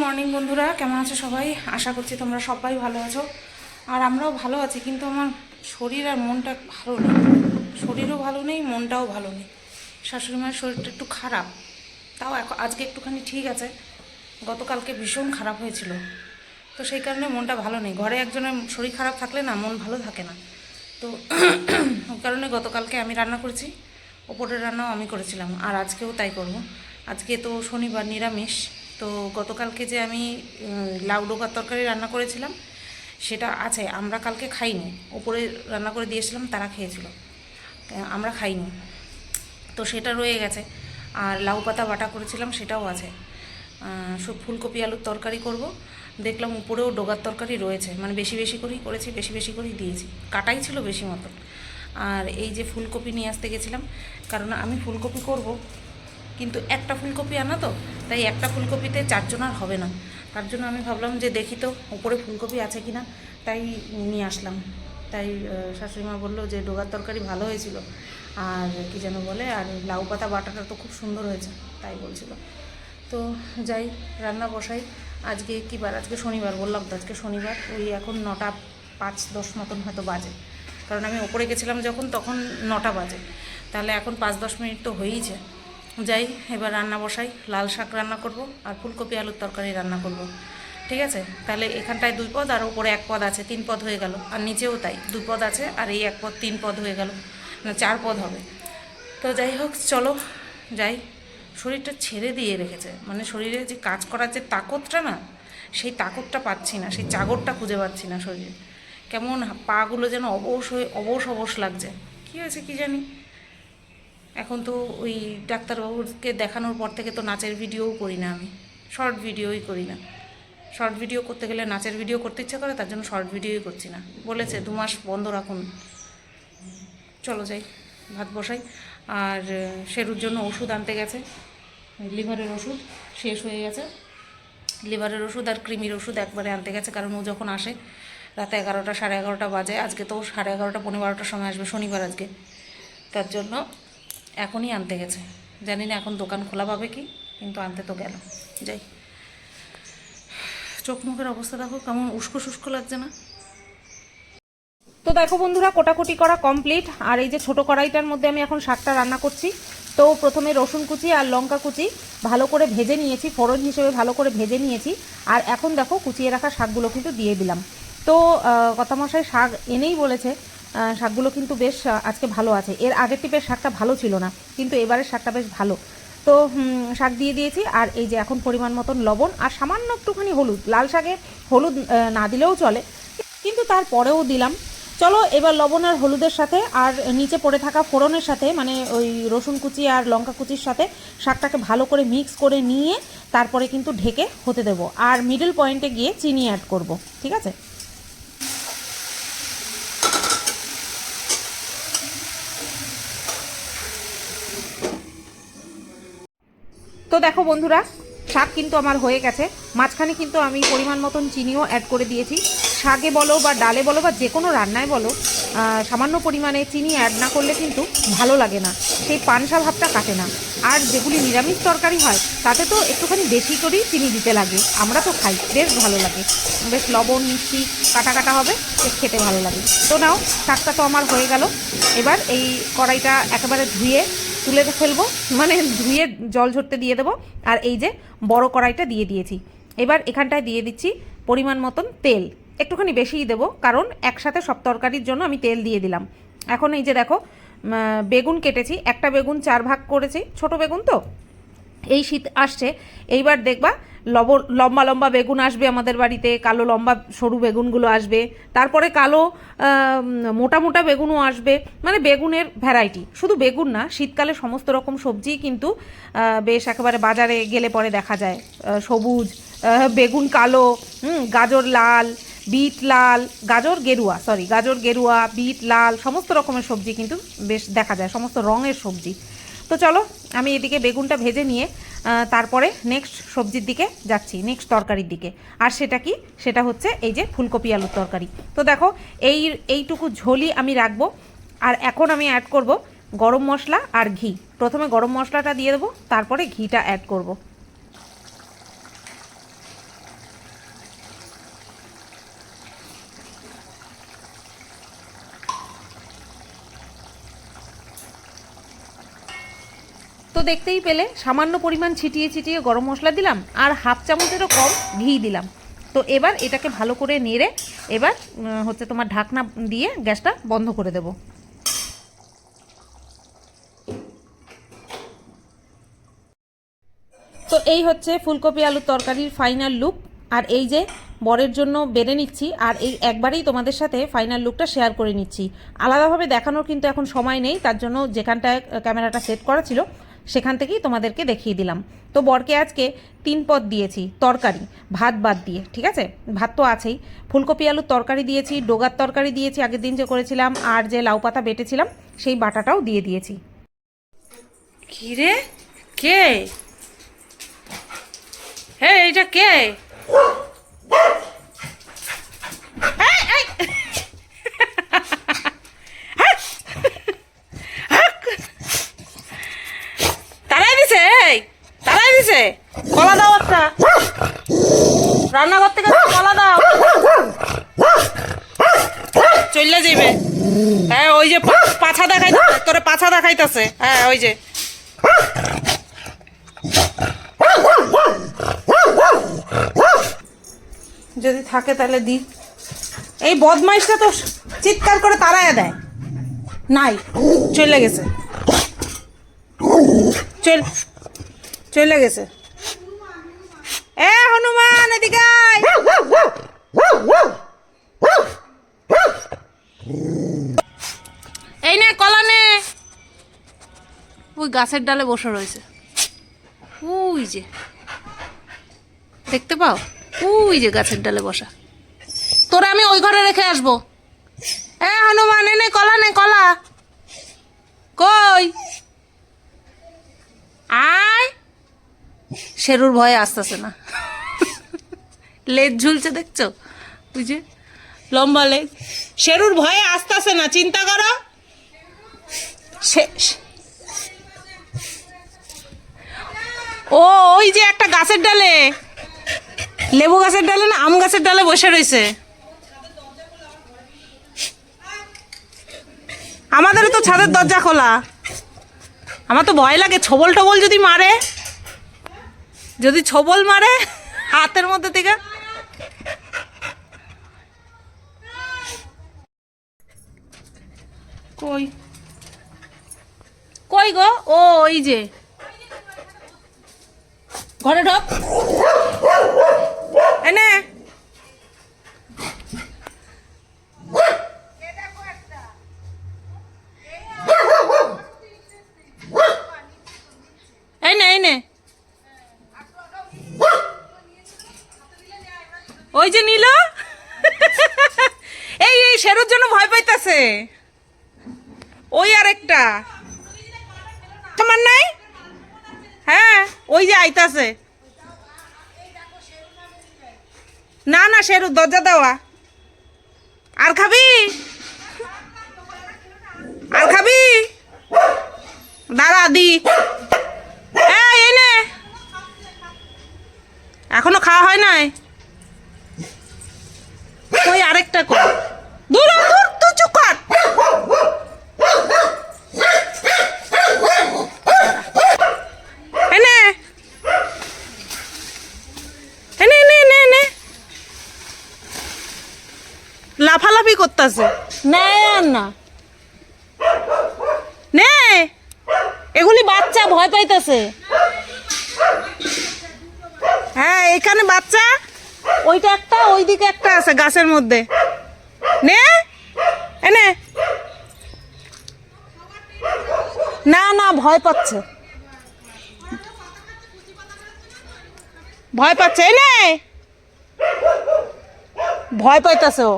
Morning বন্ধুরা, কেমন আছো সবাই? আশা করছি তোমরা সবাই ভালো আছো। আর আমরাও ভালো আছি, কিন্তু আমার শরীর আর মনটা ভালো নেই। শরীরও ভালো নেই, মনটাও ভালো নেই। শাশুড়ি মায়ের শরীরটা একটু খারাপ। তাও এখন, আজকে একটুখানি ঠিক আছে। গতকালকে ভীষণ খারাপ হয়েছিল। তো সেই কারণে মনটা ভালো নেই। ঘরে একজনের শরীর খারাপ থাকলে না, মন ভালো থাকে না। তো ওই কারণে গতকালকে আমি রান্না করেছি। ওপরের রান্নাও আমি করেছিলাম। আর আজকেও তাই করব। আজকে তো শনিবার, নিরামিষ। তো গতকালকে যে আমি লাউ ডোকার তরকারি রান্না করেছিলাম, সেটা আছে, আমরা কালকে খাইনি। ওপরে রান্না করে দিয়েছিলাম, তারা খেয়েছিল। আমরা খাইনি। তো সেটা রয়ে গেছে। আর লাউ পাতা বাটা করেছিলাম, সেটাও আছে। সব ফুলকপি আলুর তরকারি করব। দেখলাম উপরেও ডোগার তরকারি রয়েছে। মানে বেশি বেশি করেই করেছি, বেশি বেশি করেই দিয়েছি। কাটাই ছিল বেশি মতন। আর এই যে ফুলকপি নিয়ে আসতে গেছিলাম, কারণ আমি ফুলকপি করব কিন্তু একটা ফুলকপি আনা তো তাই একটা ফুলকপিতে চারজন আর হবে না। তার জন্য আমি ভাবলাম যে দেখি তো উপরে ফুলকপি আছে কি না তাই নিয়ে আসলাম। তাই আহ, শাশুড়ি মা বলল যে ডোগার তরকারি ভালো হয়েছিল। আর কি যেন বলে আর লাউ পাতা বাটাটা তো খুব সুন্দর হয়েছে তাই বলছিল। তো যাই রান্না বসাই। আজকে কি বার? আজকে শনিবার বললাম তো আজকে শনিবার। ওই এখন নটা পাঁচ দশ মতন হয়তো বাজে। কারণ আমি ওপরে গেছিলাম যখন তখন নটা বাজে। তাহলে এখন পাঁচ দশ মিনিট তো হয়েইছে। যাই, এবার রান্না বসাই। লাল শাক রান্না করব আর ফুলকপি, আলুর তরকারি রান্না করব। ঠিক আছে? তাহলে এখানটায় দুই পদ আর ওপরে এক পদ আছে, তিন পদ হয়ে গেল। আর নিচেও তাই দুই পদ আছে আর এই এক পদ, তিন পদ হয়ে গেল। না, চার পদ হবে। তো যাই হোক, চলো যাই। শরীরটা ছেড়ে দিয়ে রেখেছে। মানে শরীরে যে কাজ করার যে তাকতটা না, সেই তাকতটা পাচ্ছি না, সেই চাগরটা খুঁজে পাচ্ছি না শরীরে। কেমন পাগুলো যেন অবশ হয়ে, অবশ অবশ লাগছে। কী হয়েছে কী জানি? এখন তো ওই ডাক্তারবাবুকে দেখানোর পর থেকে তো নাচের ভিডিওও করি না আমি। শর্ট ভিডিওই করি না। শর্ট ভিডিও করতে গেলে নাচের ভিডিও করতে ইচ্ছে করে, তার জন্য শর্ট ভিডিওই করছি না। বলেছে দু মাস বন্ধ রাখুন। চলো যাই, ভাত বসাই। আর শেরুর জন্য ওষুধ আনতে গেছে। লিভারের ওষুধ শেষ হয়ে গেছে। লিভারের ওষুধ আর ক্রিমির ওষুধ একবারে আনতে গেছে, কারণ ও যখন আসে রাতে এগারোটা, সাড়ে এগারোটা বাজে। আজকে তো সাড়ে এগারোটা, পনেরো বারোটার সময় আসবে, শনিবার আজকে। তার জন্য এখনই আনতে গেছে। জানি না এখন দোকান খোলা পাবে কি, কিন্তু আনতে তো গেল। যাই। চোখ মুখের অবস্থা দেখো, কেমন উস্কো শুষ্কো লাগছে না। তো দেখো বন্ধুরা, কোটাকুটি করা কমপ্লিট আর এই যে ছোট কড়াইটার মধ্যে আমি এখন শাকটা রান্না করছি। তো প্রথমে রসুন কুচি আর লঙ্কা কুচি ভালো করে ভেজে নিয়েছি, ফোড়ন হিসেবে ভালো করে ভেজে নিয়েছি। আর এখন দেখো কুচিয়ে রাখা শাকগুলো কিন্তু দিয়ে দিলাম। তো কথামশাই শাক এনেই বলেছে শাকগুলো কিন্তু বেশ আজকে ভালো আছে। এর আগের টিপের শাকটা ভালো ছিল না, কিন্তু এবারের শাকটা বেশ ভালো। তো শাক দিয়ে দিয়েছি, আর এই যে এখন পরিমাণ মতন লবণ আর সামান্য একটুখানি হলুদ। লাল শাকে হলুদ না দিলেও চলে, কিন্তু তারপরেও দিলাম। চলো, এবার লবণ আর হলুদের সাথে আর নিচে পড়ে থাকা ফোড়নের সাথে মানে ওই রসুন কুচি আর লঙ্কা কুচির সাথে শাকটাকে ভালো করে মিক্স করে নিয়ে তারপরে কিন্তু ঢেকে হতে দেবো। আর মিডল পয়েন্টে গিয়ে চিনি অ্যাড করব, ঠিক আছে? তো দেখো বন্ধুরা, শাক কিন্তু আমার হয়ে গেছে। মাঝখানে কিন্তু আমি পরিমাণ মতন চিনিও অ্যাড করে দিয়েছি। শাকে বলো বা ডালে বলো বা যে কোনো রান্নায় বলো সামান্য পরিমাণে চিনি অ্যাড না করলে কিন্তু ভালো লাগে না। সেই পানসা ভাবটা কাটে না। আর যেগুলি নিরামিষ তরকারি হয়, তাতে তো একটুখানি বেশি করেই চিনি দিতে লাগে। আমরা তো খাই, বেশ ভালো লাগে। বেশ লবণ, মিষ্টি, কাটা কাটা হবে, বেশ খেতে ভালো লাগে। তো নাও, শাকটা তো আমার হয়ে গেল। এবার এই কড়াইটা একেবারে ধুয়ে তুলে ফেলব মানে ধুয়ে জল ঝরতে দিয়ে দেবো, আর এই যে বড় কড়াইটা দিয়ে দিয়েছি। এবার এখানটায় দিয়ে দিচ্ছি পরিমাণ মতন তেল। একটুখানি বেশিই দেবো, কারণ একসাথে সব তরকারির জন্য আমি তেল দিয়ে দিলাম। এখন এই যে দেখো বেগুন কেটেছি, একটা বেগুন চার ভাগ করেছি, ছোট বেগুন তো? এই শীত আসছে, এইবার দেখবা লব লম্বা লম্বা বেগুন আসবে আমাদের বাড়িতে, কালো লম্বা সরু বেগুনগুলো আসবে। তারপরে কালো মোটা মোটা বেগুনও আসবে। মানে বেগুনের ভ্যারাইটি শুধু বেগুন না, শীতকালে সমস্ত রকম সবজিই কিন্তু বেশ একেবারে বাজারে গেলে পরে দেখা যায়। সবুজ বেগুন কালো গাজর লাল, বিট লাল, গাজর গেরুয়া সরি গাজর গেরুয়া, বিট লাল, সমস্ত রকমের সবজি কিন্তু বেশ দেখা যায়, সমস্ত রঙের সবজি। তো চলো, আমি এদিকে বেগুনটা ভেজে নিয়ে তারপরে নেক্সট সবজির দিকে যাচ্ছি নেক্সট তরকারির দিকে। আর সেটা কি? সেটা হচ্ছে এই যে ফুলকপি আলুর তরকারি। তো দেখো, এই, এইটুকু ঝোলই আমি রাখব। আর এখন আমি অ্যাড করব গরম মশলা আর ঘি। প্রথমে গরম মশলাটা দিয়ে দেবো, তারপরে ঘিটা অ্যাড করব। তো দেখতেই পেলে। সামান্য পরিমাণ ছিটিয়ে ছিটিয়ে গরম মশলা দিলাম আর হাফ চামচেরও কম ঘি দিলাম। তো এবার এটাকে ভালো করে নেড়ে এবার হচ্ছে তোমার ঢাকনা দিয়ে গ্যাসটা বন্ধ করে দেবো। তো এই হচ্ছে ফুলকপি আলুর তরকারির ফাইনাল লুক। আর এই যে বরের জন্য বেড়ে নিচ্ছি আর এই একবারেই তোমাদের সাথে ফাইনাল লুকটা শেয়ার করে নিচ্ছি। আলাদাভাবে দেখানোর কিন্তু এখন সময় নেই, তার জন্য যেখানটায় ক্যামেরাটা সেট করা ছিল সেখান থেকেই তোমাদেরকে দেখিয়ে দিলাম। তো বরকে আজকে তিন পদ দিয়েছি, তরকারি, ভাত বাদ দিয়ে, ঠিক আছে? ভাত তো আছেই। ফুলকপি, আলুর তরকারি দিয়েছি, ডোগার তরকারি দিয়েছি, আগের দিন যে করেছিলাম, আর যে লাউ পাতা বেটেছিলাম, সেই বাটাটাও দিয়ে দিয়েছি। কি রে? কে? হ্যাঁ এটা কে এই, এই। তারাই দিছে এই তারাই দিছে কলা দাও একটা রান্নাঘর থেকে কলা দাও। চললে যাইবে। হ্যাঁ ওই যে পাছা দেখাইতেছে, তোরে পাছা দেখাইতেছে। হ্যাঁ ওই যে। যদি থাকে তাহলে দি। এই বদমাইশটা তো চিৎকার করে তাড়ায় দেয়। নাই, চলে গেছে। চল চলে গেছে। এ, হনুমান! এদিকে আয়। এই নে, কলা নে। ওই গাছের ডালে বসে রয়েছে। ওই যে। দেখতে পাও? ওই যে গাছের ডালে বসা। তোরা আমি ওই ঘরে রেখে আসব। এ হনুমান এনে কলা নে, কলা। কই? আয়। শেরুর ভয়ে আসতেছে না। লেজ ঝুলছে, দেখছ? বুঝে লম্বা লেজ। শেরুর ভয়ে আসতেছে না, চিন্তা করো। ও, ওই যে একটা গাছের ডালে, লেবু গাছের ডালে না, আম গাছের ডালে বসে রয়েছে। আমাদের তো ছাদের দরজা খোলা। আমার তো ভয় লাগে ছবল টবল যদি মারে, যদি ছবল মারে, হাতের মধ্যে থেকে কই? কই গো? ও, ওই যে। ঘরে ঢোক। এনে। ওই যে নিল। এই এই, শেরুর জন্য ভয় পাইতাছে। ওই আর একটা তোমার নাই? হ্যাঁ ওই যে আইতাছে। না না, শেরু, দরজা দেওয়া। আর খাবি? আর খাবি? দাঁড়া, দি। এই এই নে। এখনও খাওয়া হয় নাই? ওই আরেকটা কর দূর হ, দূর তুই চুপ কর এনে এনে এনে এনে এনে লাফালাফি করতেছে? না আর না। নে এগুলি বাচ্চা ভয় পাইতেছে। হ্যাঁ এখানে বাচ্চা। ওইটা একটা ওইদিকে একটা আছে গাছের মধ্যে। নে? এনে না। না ভয় পাচ্ছে। ভয় পাচ্ছে। এনে ভয় পাইতেছে ও।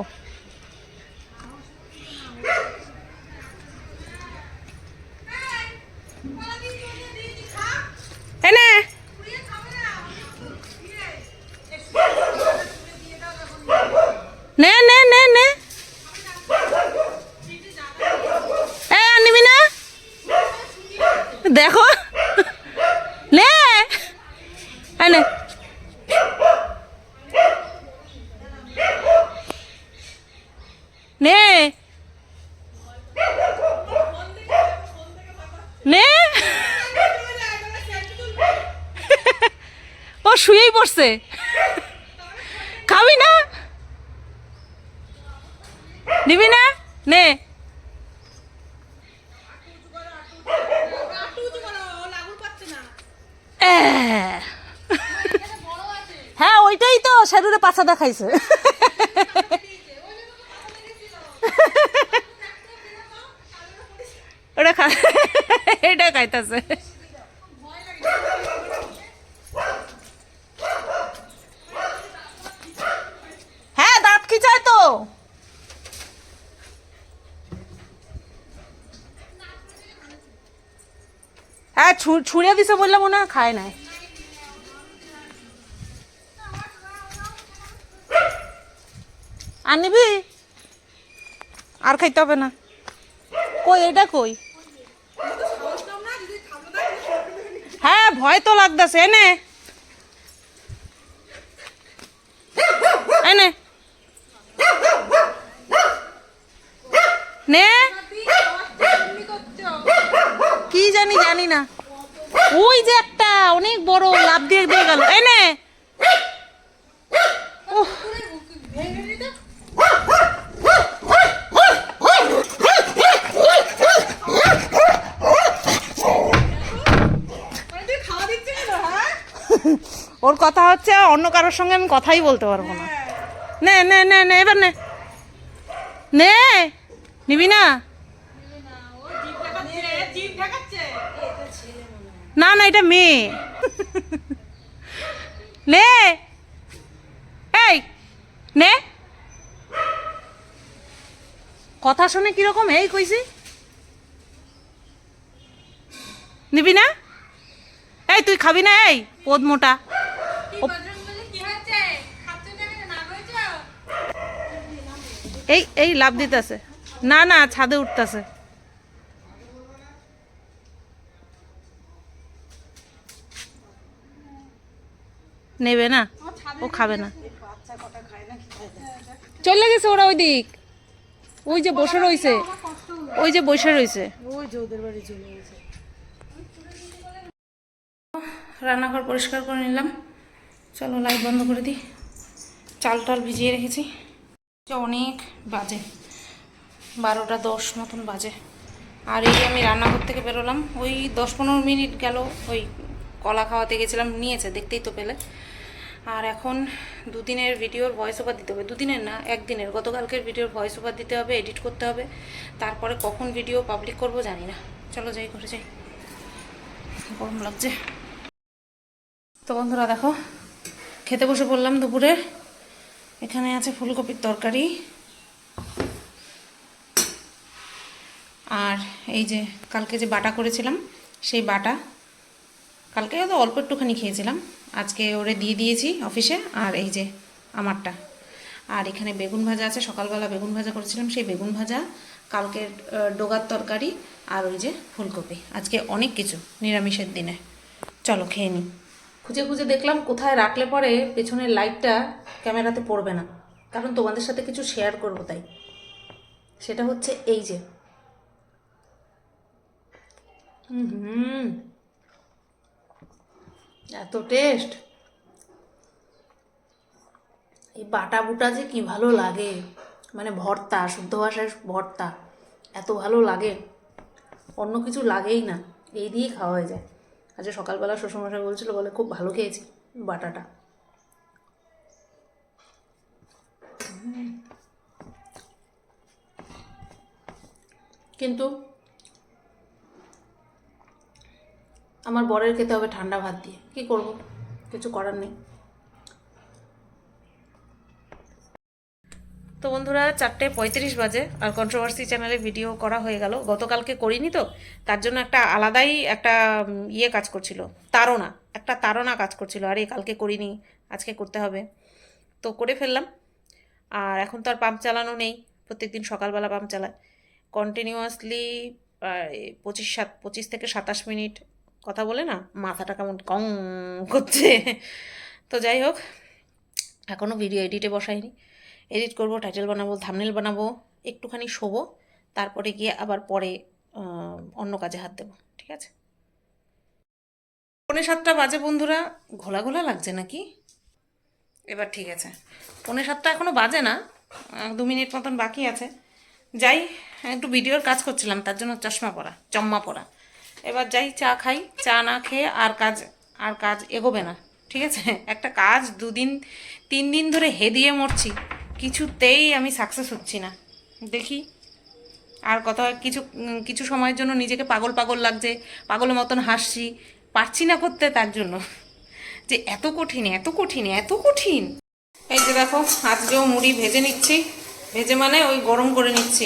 দেখো। নে। নে। নে। নে। ও শুয়েই পড়ছে। ওইটাই তো শেরুরে পাছা দেখাইছে। এটা খাইতেছে। হ্যাঁ দাঁত খিচায় তো। হ্যাঁ ছুঁড়ে দিছে বললাম হয় খায় নাই। আর নিবি আর খাইতে হবে না। কই, এটা কই? হ্যাঁ ভয় তো লাগতেছে, এনে। এনে। নে। কি জানি জানি না। ওই যে একটা, অনেক বড় লাভ দিয়ে দিয়ে গেল এনে। ওর কথা হচ্ছে অন্য কারোর সঙ্গে আমি কথাই বলতে পারব না। নে নে নে নে, এবার নে। নে, নিবি না? না না, এটা মেয়ে। নে। এই, নে। কথা শুনে কীরকম, এই কইছি। নিবি না? এই, তুই খাবি না, এই। পদ মোটা। এই এই লাভ দিতেছে। না না ছাদে উঠতেছে। নেবে না? ও খাবে না। চলে গেছে ওরা ওই দিক ওই যে বসে রইছে। ওই যে বসে রইছে রান্নাঘর পরিষ্কার করে নিলাম। চলো লাইট বন্ধ করে দিই। চাল টাল ভিজিয়ে রেখেছি। অনেক বাজে। বারোটা দশ মতন বাজে। আর এই আমি রান্নাঘর থেকে বেরোলাম, ওই দশ পনেরো মিনিট গেল, ওই কলা খাওয়াতে গেছিলাম, নিয়েছে, দেখতেই তো পেলে। আর এখন দুদিনের ভিডিওর ভয়েস ওভার দিতে হবে। দুদিনের না, একদিনের। গতকালকের ভিডিওর ভয়েস ওভার দিতে হবে এডিট করতে হবে। তারপরে কখন ভিডিও পাবলিক করব জানি না। চলো যাই করে যাই। গরম লাগছে। তো বন্ধুরা দেখো, খেতে বসে পড়লাম দুপুরে। এখানে আছে ফুলকপির তরকারি। আর এই যে কালকে যে বাটা করেছিলাম, সেই বাটা। কালকে হয়তো অল্প একটুখানি খেয়েছিলাম। আজকে ওরে দিয়ে দিয়েছি অফিসে, আর এই যে আমারটা। আর এখানে বেগুন ভাজা আছে, সকালবেলা বেগুন ভাজা করেছিলাম, সেই বেগুন ভাজা, কালকের ডোগার তরকারি, আর ওই যে ফুলকপি। আজকে অনেক কিছু নিরামিষের দিনে। চলো খেয়ে নিই খুঁজে খুঁজে দেখলাম কোথায় রাখলে পরে পেছনের লাইটটা ক্যামেরাতে পড়বে না। কারণ তোমাদের সাথে কিছু শেয়ার করব তাই। সেটা হচ্ছে এই যে। হুম। এত টেস্ট এই বাটা বুটা যে কি ভালো লাগে। মানে ভর্তা, শুদ্ধ ভাষায় ভর্তা। এত ভালো লাগে। অন্য কিছু লাগেই না। এই দিয়েই খাওয়া হয়ে যায়। আজকে সকালবেলা শ্বশুরমশাই বলছিল, বলে খুব ভালো খেয়েছি বাটাটা। কিন্তু আমার বরের খেতে হবে ঠান্ডা ভাত দিয়ে। কি করব? কিছু করার নেই। তো বন্ধুরা, চারটে পঁয়ত্রিশ বাজে আর কন্ট্রোভার্সি চ্যানেলে ভিডিও করা হয়ে গেল। গতকালকে করিনি তো, তার জন্য একটা আলাদাই একটা ইয়ে কাজ করছিল, তাড়না, একটা তাড়না কাজ করছিল। আরে, কালকে করিনি, আজকে করতে হবে। তো করে ফেললাম। আর এখন তো আর পাম্প চালানো নেই, প্রত্যেকদিন সকালবেলা পাম্প চালায়। কন্টিনিউয়াসলি পঁচিশ সাত, পঁচিশ থেকে সাতাশ মিনিট কথা বলে না, মাথাটা কেমন কং করছে। তো যাই হোক এখনও ভিডিও এডিটে বসাইনি। এডিট করব টাইটেল বানাবো থামনেল বানাবো, একটুখানি শোবো, তারপরে গিয়ে আবার পরে অন্য কাজে হাত দেবো, ঠিক আছে? পৌনে সাতটা বাজে বন্ধুরা, ঘোলা ঘোলা লাগছে নাকি? এবার ঠিক আছে। পৌনে সাতটা এখনও বাজে না দু মিনিট মতন বাকি আছে। যাই, একটু ভিডিওর কাজ করছিলাম, তার জন্য চশমা পরা, চম্মা পরা। এবার যাই, চা খাই, চা না খেয়ে আর কাজ আর কাজ এগোবে না, ঠিক আছে? একটা কাজ দুদিন, তিন দিন ধরে হেদিয়ে মরছি। কিছুতেই আমি সাকসেস হচ্ছি না। দেখি। আর কত কিছু কিছু সময়ের জন্য নিজেকে পাগল পাগল লাগছে পাগলের মতন হাসছি, পারছি না করতে তার জন্য। যে এত কঠিন এত কঠিন এত কঠিন। এই যে দেখো, আজকেও মুড়ি ভেজে নিচ্ছি। ভেজে মানে ওই গরম করে নিচ্ছি।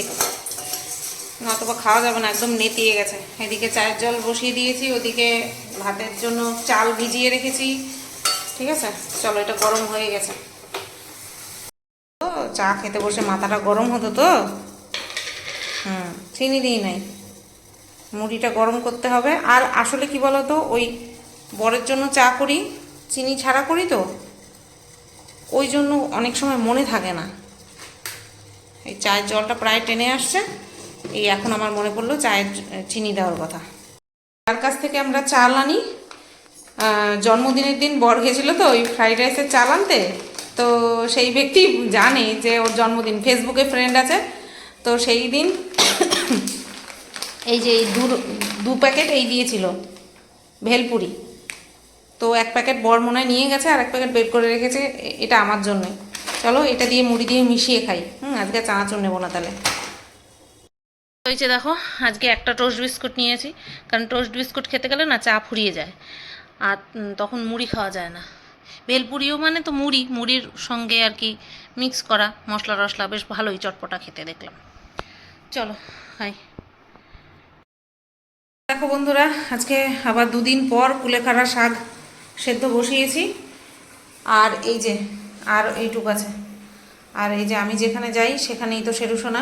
নতবা খাওয়া যাবে না, একদম নেতিয়ে গেছে। এদিকে চায়ের জল বসিয়ে দিয়েছি, ওদিকে ভাতের জন্য চাল ভিজিয়ে রেখেছি। ঠিক আছে? চলো, এটা গরম হয়ে গেছে। চা খেতে বসে মাথাটা গরম হতো তো? হুম, চিনি দিই নাই। মুড়িটা গরম করতে হবে। আর আসলে কি বলতো, ওই বরের জন্য চা করি, চিনি ছাড়া করি তো, ওই জন্য অনেক সময় মনে থাকে না। এই চায়ের জলটা প্রায় টেনে আসছে। এই এখন আমার মনে পড়ল চায়ের চিনি দেওয়ার কথা। তার কাছ থেকে আমরা চাল আনি। জন্মদিনের দিন বর গেছিল তো, ওই ফ্রাইড রাইসের চাল আনতে। তো সেই ব্যক্তি জানে যে ওর জন্মদিন। ফেসবুকে ফ্রেন্ড আছে, তো সেই দিন এই যে দু দু প্যাকেট এই দিয়েছিল, ভেলপুরি। তো এক প্যাকেট বর মনে নিয়ে গেছে, আর এক প্যাকেট বের করে রেখেছে এটা আমার জন্যে। চলো, এটা দিয়ে মুড়ি দিয়ে মিশিয়ে খাই। হুম, আজকে চানাচুর নেব না তাহলে। হয়েছে দেখো, আজকে একটা টোস্ট বিস্কুট নিয়েছি, কারণ টোস্ট বিস্কুট খেতে গেলে না চা ফুরিয়ে যায়, আর তখন মুড়ি খাওয়া যায় না। ভেলপুরিও মানে তো মুড়ি, মুড়ির সঙ্গে আর কি মিক্স করা মশলা টশলা বেশ ভালোই চটপটা খেতে দেখলাম। চলো হাই দেখো বন্ধুরা, আজকে আবার দুদিন পর কুলেখাড়া শাক সেদ্ধ বসিয়েছি। আর এই যে, আর এইটুক আছে। আর এই যে আমি যেখানে যাই, সেখানেই তো সেরুসোনা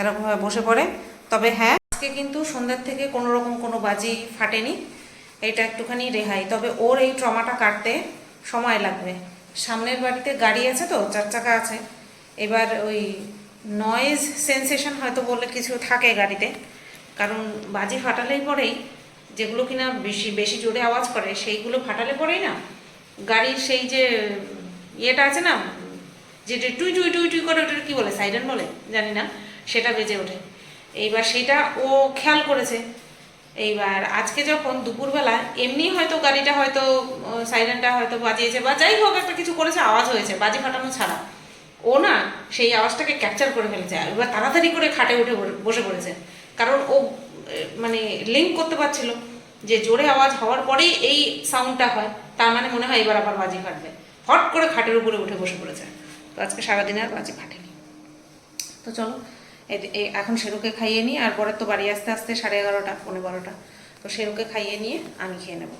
এরকমভাবে বসে পড়ে। তবে হ্যাঁ আজকে কিন্তু সন্ধ্যার থেকে কোনো রকম কোনো বাজি ফাটেনি। এটা একটুখানি রেহাই। তবে ওর এই ট্রমাটা কাটতে সময় লাগবে। সামনের বাড়িতে গাড়ি আছে তো, চার চাকা আছে। এবার ওই নয়েজ সেন্সেশন হয়তো বললে কিছু থাকে গাড়িতে। কারণ বাজি ফাটালেই পরেই যেগুলো কিনা বেশি বেশি জোরে আওয়াজ করে, সেইগুলো ফাটালে পরেই না গাড়ির সেই যে ইয়েটা আছে না যেটা টুই টুই টুই টুই করে ওটা কী বলে সাইডেন বলে? জানি না। সেটা বেজে ওঠে। এইবার সেটা ও খেয়াল করেছে। এইবার আজকে যখন দুপুরবেলা, এমনি হয়তো গাড়িটা হয়তো সাইরেনটা হয়তো বাজিয়েছে বা যাই হোক একটা কিছু করেছে, আওয়াজ হয়েছে, বাজি ফাটানো ছাড়া। ও না, সেই আওয়াজটাকে ক্যাপচার করে ফেলেছে এবার তাড়াতাড়ি করে খাটে উঠে বসে- পড়েছে। কারণ ও মানে লিঙ্ক করতে পারছিল যে জোরে আওয়াজ হওয়ার পরেই এই সাউন্ডটা হয়, তার মানে মনে হয় এবার আবার বাজি ফাটবে। হট করে খাটের উপরে উঠে বসে পড়েছে। তো আজকে সারাদিন আর বাজি ফাটেনি। তো চলো এখন শেরুকে খাইয়ে নিই আর পরে তো বাড়ি আসতে আসতে সাড়ে এগারোটা পনেরো বারোটা। তো শেরুকে খাইয়ে নিয়ে আমি খেয়ে নেব।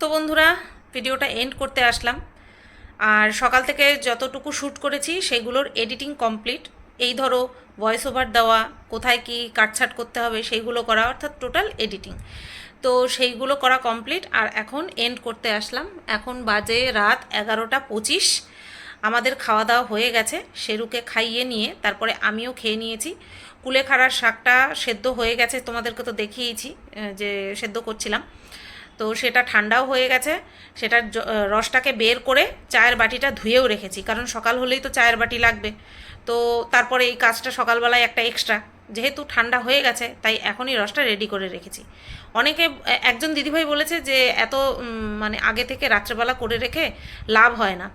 তো বন্ধুরা, ভিডিওটা এন্ড করতে আসলাম। আর সকাল থেকে যতটুকু শ্যুট করেছি, সেগুলোর এডিটিং কমপ্লিট এই ধরো ভয়েস ওভার দেওয়া, কোথায় কি কাটছাট করতে হবে, সেইগুলো করা, অর্থাৎ টোটাল এডিটিং তো সেইগুলো করা কমপ্লিট আর এখন এন্ড করতে আসলাম। এখন বাজে রাত এগারোটা পঁচিশ। আমাদের খাওয়া দাওয়া হয়ে গেছে। শেরুকে খাইয়ে নিয়ে তারপরে আমিও খেয়ে নিয়েছি। কুলেখাড়ার শাকটা সেদ্ধ হয়ে গেছে, তোমাদেরকে তো দেখিয়েছি যে সেদ্ধ করছিলাম। তো সেটা ঠান্ডাও হয়ে গেছে। সেটার রসটাকে বের করে চায়ের বাটিটা ধুয়েও রেখেছি, কারণ সকাল হলেই তো চায়ের বাটি লাগবে। তো তারপরে এই কাজটা সকালবেলায় একটা এক্সট্রা যেহেতু ঠান্ডা হয়ে গেছে, তাই এখনই রসটা রেডি করে রেখেছি। অনেকে, একজন দিদিভাই বলেছে যে এত মানে আগে থেকে রাত্রেবেলা করে রেখে লাভ হয় না।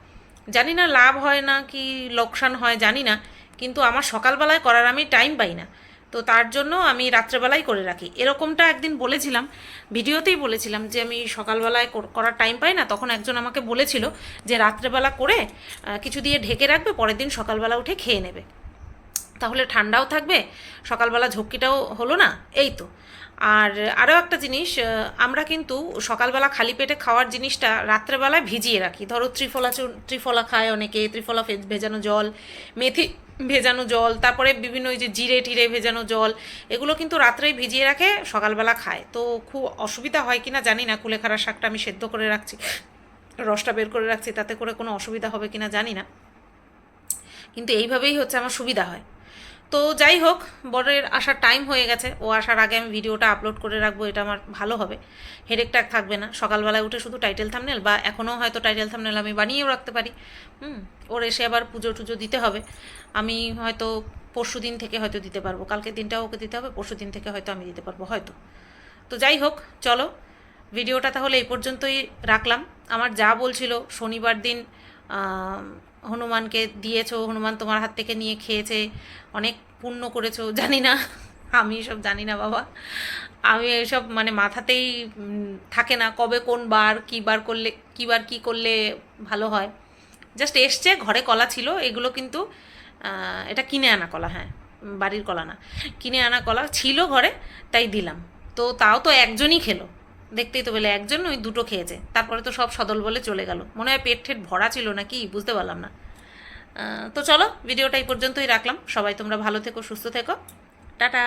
জানি না লাভ হয় না কি লোকসান হয়, জানি না। কিন্তু আমার সকালবেলায় করার আমি টাইম পাই না। তো তার জন্য আমি রাত্রেবেলায় করে রাখি। এরকমটা একদিন বলেছিলাম, ভিডিওতেই বলেছিলাম যে আমি সকালবেলায় করার টাইম পাই না। তখন একজন আমাকে বলেছিল যে রাত্রেবেলা করে কিছু দিয়ে ঢেকে রাখবে, পরের দিন সকালবেলা উঠে খেয়ে নেবে। তাহলে ঠান্ডাও থাকবে, সকালবেলা ঝক্কিটাও হলো না, এই তো। আর আরও একটা জিনিস আমরা কিন্তু সকালবেলা খালি পেটে খাওয়ার জিনিসটা রাত্রেবেলায় ভিজিয়ে রাখি। ধরো ত্রিফলা ত্রিফলা খায় অনেকে, ত্রিফলা ভেজানো জল, মেথি ভেজানো জল, তারপরে বিভিন্ন ওই যে জিরে টিরে ভেজানো জল, এগুলো কিন্তু রাত্রেই ভিজিয়ে রাখে, সকালবেলা খায়। তো খুব অসুবিধা হয় কি না জানি না, কুলেখাড়া শাকটা আমি সেদ্ধ করে রাখছি, রসটা বের করে রাখছি, তাতে করে কোনো অসুবিধা হবে কি না জানি না। কিন্তু এইভাবেই হচ্ছে, আমার সুবিধা হয়। তো যাই হোক, বরের আসার টাইম হয়ে গেছে। ও আসার আগে আমি ভিডিওটা আপলোড করে রাখব, এটা আমার ভালো হবে। হেডেকটা থাকবে না। সকালবেলায় উঠে শুধু টাইটেল থামনেল বা এখনও হয়তো টাইটেল থামনেল আমি বানিয়েও রাখতে পারি। হুম, ওর এসে আবার পুজো টুজো দিতে হবে। আমি হয়তো পরশু দিন থেকে হয়তো দিতে পারব। কালকের দিনটাও ওকে দিতে হবে, পরশু দিন থেকে হয়তো আমি দিতে পারব হয়তো। তো যাই হোক, চলো, ভিডিওটা তাহলে এই পর্যন্তই রাখলাম। আমার যা বলছিল শনিবার দিন হনুমানকে দিয়েছ, হনুমান তোমার হাত থেকে নিয়ে খেয়েছে, অনেক পুণ্য করেছ জানি না আমি এসব জানি না বাবা। আমি এসব মানে মাথাতেই থাকে না কবে কোন বার, কী বার করলে, কী বার কী করলে ভালো হয়। জাস্ট এসছে, ঘরে কলা ছিল, এগুলো কিন্তু এটা কিনে আনা কলা হ্যাঁ বাড়ির কলা না। কিনে আনা কলা ছিল ঘরে, তাই দিলাম। তো তাও তো একজনই খেলো। দেখতেই তো পেলে একজন ওই দুটো খেয়েছে। তারপরে তো সব সদল বলে চলে গেল। মনে হয় পেট ঠেট ভরা ছিল না কি বুঝতে পারলাম না। তো চলো, ভিডিওটা এই পর্যন্তই রাখলাম। সবাই তোমরা ভালো থেকো, সুস্থ থেকো। টাটা!